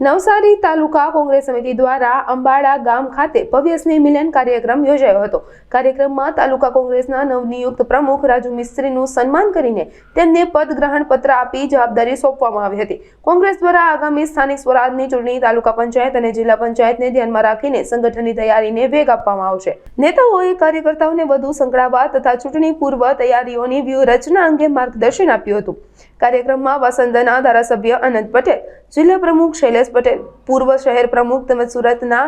નવસારી તાલુકા કોંગ્રેસ સમિતિ દ્વારા અંબાડા ગામ ખાતે ભવ્ય સ્નેહ મિલન કાર્યક્રમ યોજાયો હતો. કાર્યક્રમમાં તાલુકા કોંગ્રેસના નવનિયુક્ત પ્રમુખ રાજુ મિસ્ત્રીનું સન્માન કરીને તેમને પદ ગ્રહણ પત્ર આપી જવાબદારી સોંપવામાં આવી હતી. કોંગ્રેસ દ્વારા આગામી સ્થાનિક સ્વરાજની ચૂંટણી તાલુકા પંચાયત અને જિલ્લા પંચાયતને ધ્યાનમાં રાખીને સંગઠનની તૈયારીને વેગ આપવામાં આવશે. નેતાઓએ કાર્યકર્તાઓને વધુ સંકળાવવા તથા ચૂંટણી પૂર્વ તૈયારીઓની વ્યૂહરચના અંગે માર્ગદર્શન આપ્યું હતું. કાર્યક્રમમાં વાસંદના ધારાસભ્ય અનંત પટેલ, જિલ્લા પ્રમુખ શૈલેષ પટેલ, પૂર્વ શહેર પ્રમુખ તેમજ સુરતના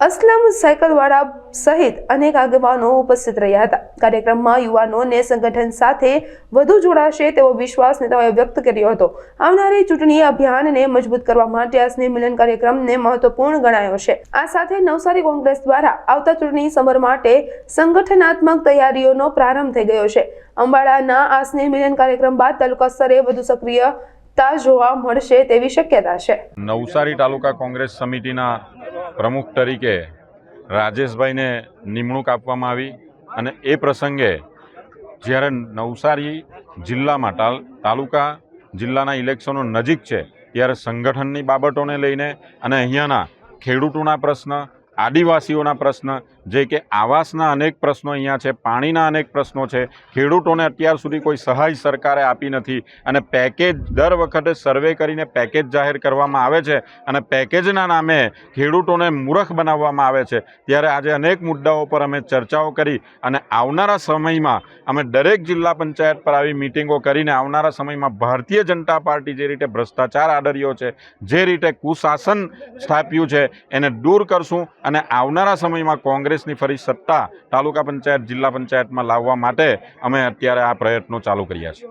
અસલમ સાયકલવાળા સહિત અનેક આગેવાનો ઉપસ્થિત રહ્યા હતા. કાર્યક્રમમાં યુવાનોને સંગઠન સાથે વધુ જોડાશે તેવો વિશ્વાસ નેતાઓએ વ્યક્ત કર્યો હતો. આવનારી ચૂંટણી અભિયાનને મજબૂત કરવા માટે આ સ્નેહ મિલન કાર્યક્રમને મહત્વપૂર્ણ ગણાયો છે. આ સાથે નવસારી કોંગ્રેસ દ્વારા આવતા ચૂંટણી સમર માટે સંગઠનાત્મક તૈયારીઓનો પ્રારંભ થઈ ગયો છે. અંબાડાના આ સ્નેહ મિલન કાર્યક્રમ બાદ તાલુકા સ્તરે વધુ સક્રિયતા જોવા મળશે તેવી શક્યતા છે. નવસારી તાલુકા કોંગ્રેસ સમિતિના પ્રમુખ તરીકે રાજેશભાઈને નિમણૂક આપવામાં આવી અને એ પ્રસંગે જ્યારે નવસારી જિલ્લામાં તાલ, તાલુકા જિલ્લાના ઇલેક્શનો નજીક છે, ત્યારે સંગઠનની બાબતોને લઈને અને અહીંયાના ખેડૂતોના પ્રશ્ન આદિવાસીઓના પ્રશ્ન, જે કે આવાસના અનેક પ્રશ્નો અહીંયા છે, પાણીના અનેક પ્રશ્નો છે, ખેડૂતોને અત્યાર સુધી કોઈ સહાય સરકારે આપી નથી અને પેકેજ દર વખતે સર્વે કરીને પેકેજ જાહેર કરવામાં આવે છે અને પેકેજના નામે ખેડૂતોને મૂર્ખ બનાવવામાં આવે છે. ત્યારે આજે અનેક મુદ્દાઓ પર અમે ચર્ચાઓ કરી અને આવનારા સમયમાં અમે દરેક જિલ્લા પંચાયત પર આવી મિટિંગો કરીને આવનારા સમયમાં ભારતીય જનતા પાર્ટી જે રીતે ભ્રષ્ટાચાર આદર્યો છે, જે રીતે કુશાસન સ્થાપ્યું છે, એને દૂર કરશું અને આવનારા સમયમાં કોંગ્રેસની ફરી સત્તા તાલુકા પંચાયત, જિલ્લા પંચાયતમાં લાવવા માટે અમે અત્યારે આ પ્રયત્નો ચાલુ કર્યા છે.